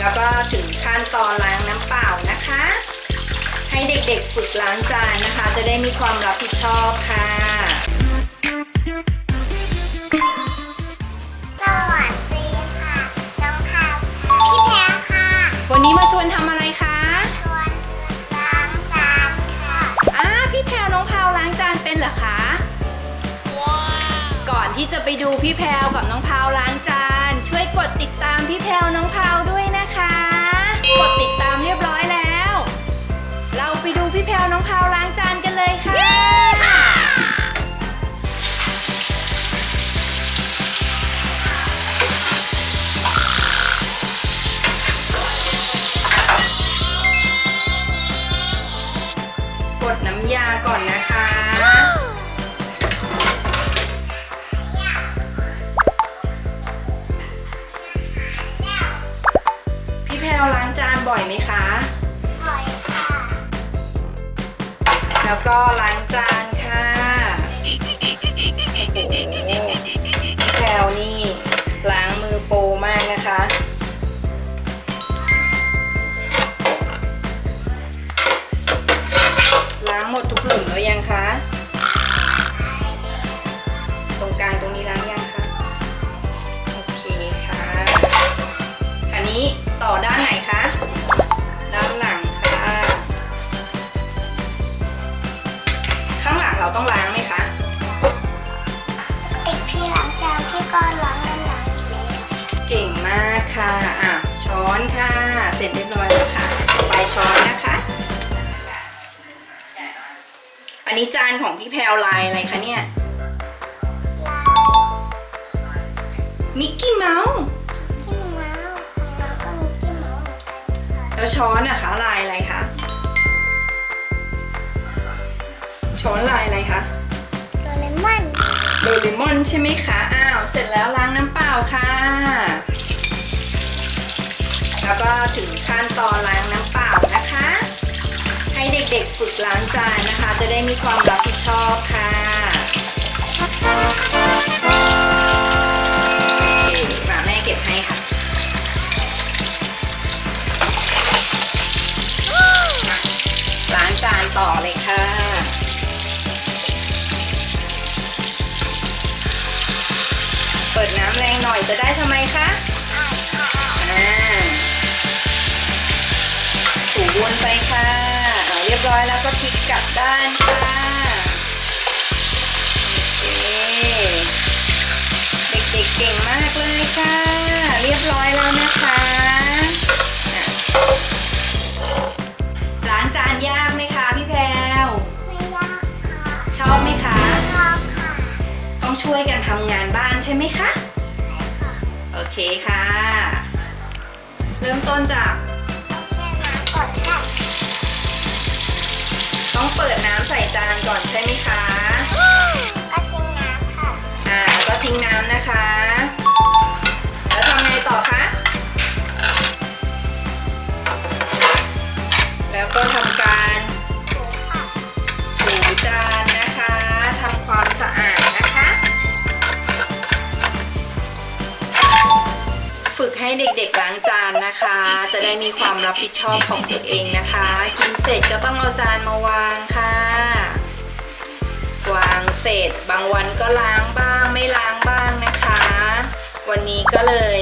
แล้วก็ถึงขั้นตอนล้างน้ำเปล่านะคะ ให้เด็กๆฝึกล้างจานนะคะ จะได้มีความรับผิดชอบค่ะ สวัสดีค่ะ น้องทาวพี่แพรค่ะ วันนี้มาชวนทำอะไรคะชวนล้างจานค่ะอ่าพี่แพรน้องพาวล้างจานเป็นเหรอคะ ว้าว ก่อนที่จะไปดูพี่แพรวกับน้องพาวล้างจานช่วยก ดติดตามพี่แพลวน้องพาวด้วยนะคะ กดติดตามเรียบร้อยแล้ว เราไปดูพี่แพลวน้องพาว วล้างจานบ่อยไหมคะหอยค่ะ แล้วก็ล้างจานค่ะโอ้โหแพรวนี่ล้างมือโปรมากนะคะ ล้างหมดทุกหลุมแล้วยังคะ เสร็จเรียบร้อยแล้วค่ะต่อไปช้อนนะคะ อันนี้จานของพี่แพรวลายอะไรคะเนี่ยลายมิกกี้เมาส์ขี้เมาส์ของเราก็มีขี้เมาส์เหมือนกันค่ะแล้วช้อนนะคะลายอะไรคะ ช้อนลายอะไรคะโดเรมอน โดเรมอนใช่ไหมคะ อ้าว เสร็จแล้วล้างน้ำเปล่าค่ะ แล้วก็ถึงขั้นตอนล้างน้ำเปล่านะคะ ให้เด็กๆฝึกล้างจานนะคะ จะได้มีความรับผิดชอบค่ะ ยบร้อยแล้วก็พลิกกลับด้านค่ะโอเคเด็กๆเก่งมากเลยค่ะ เรียบร้อยแล้วนะคะอะล้างจานยากไหมคะพี่แพรวไม่ยากค่ะชอบไหมคะชอบค่ะ ต้องช่วยกันทำงานบ้านใช่ไหมคะใช่ค่ะ โอเคค่ะ เริ่มต้นจาก ต้องเปิดน้ำใส่จานก่อนใช่ไหมคะ ให้เด็กๆล้างจานนะคะ จะได้มีความรับผิดชอบของตัวเองนะคะ กินเสร็จก็ต้องเอาจานมาวางค่ะ วางเสร็จบางวันก็ล้างบ้างไม่ล้างบ้างนะคะ วันนี้ก็เลย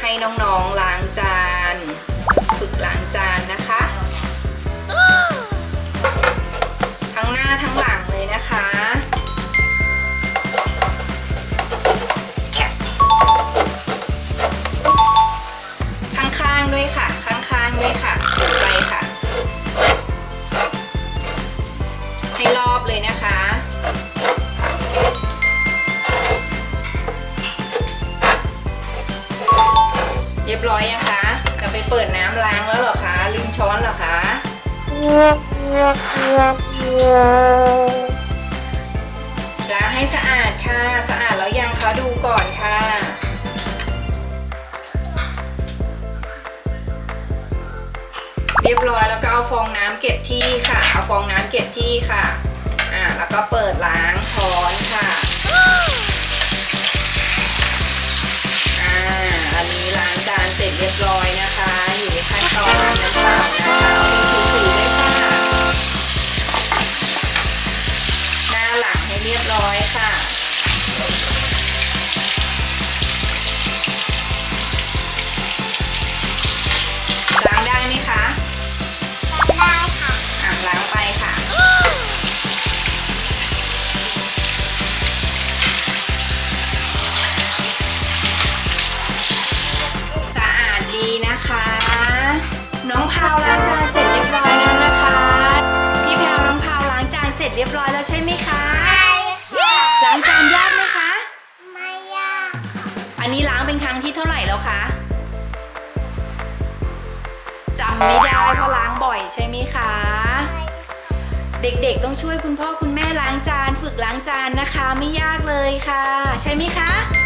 ให้น้องๆล้างจาน ฝึกล้างจาน เปิดน้ำล้างแล้วเหรอคะ ลืมช้อนเหรอคะล้างให้สะอาดค่ะ สะอาดแล้วยังคะดูก่อนค่ะ เรียบร้อยแล้วก็เอาฟองน้ำเก็บที่ค่ะ เอาฟองน้ำเก็บที่ค่ะ อ่าแล้วก็เปิดล้างช้อนค่ะ เรียบร้อยค่ะล้างได้ไหมคะล้างได้ค่ะอะล้างไปค่ะ สะอาดดีนะคะ น้องพาวล้างจานเสร็จเรียบร้อยแล้วนะคะ พี่แพรวน้องพาวล้างจานเสร็จเรียบร้อยแล้วใช่ไหมคะ เท่าไหร่แล้วคะจำไม่ได้เพราะล้างบ่อยใช่ไหมคะ เด็กๆต้องช่วยคุณพ่อคุณแม่ล้างจาน ฝึกล้างจานนะคะ ไม่ยากเลยค่ะ ใช่ไหมคะ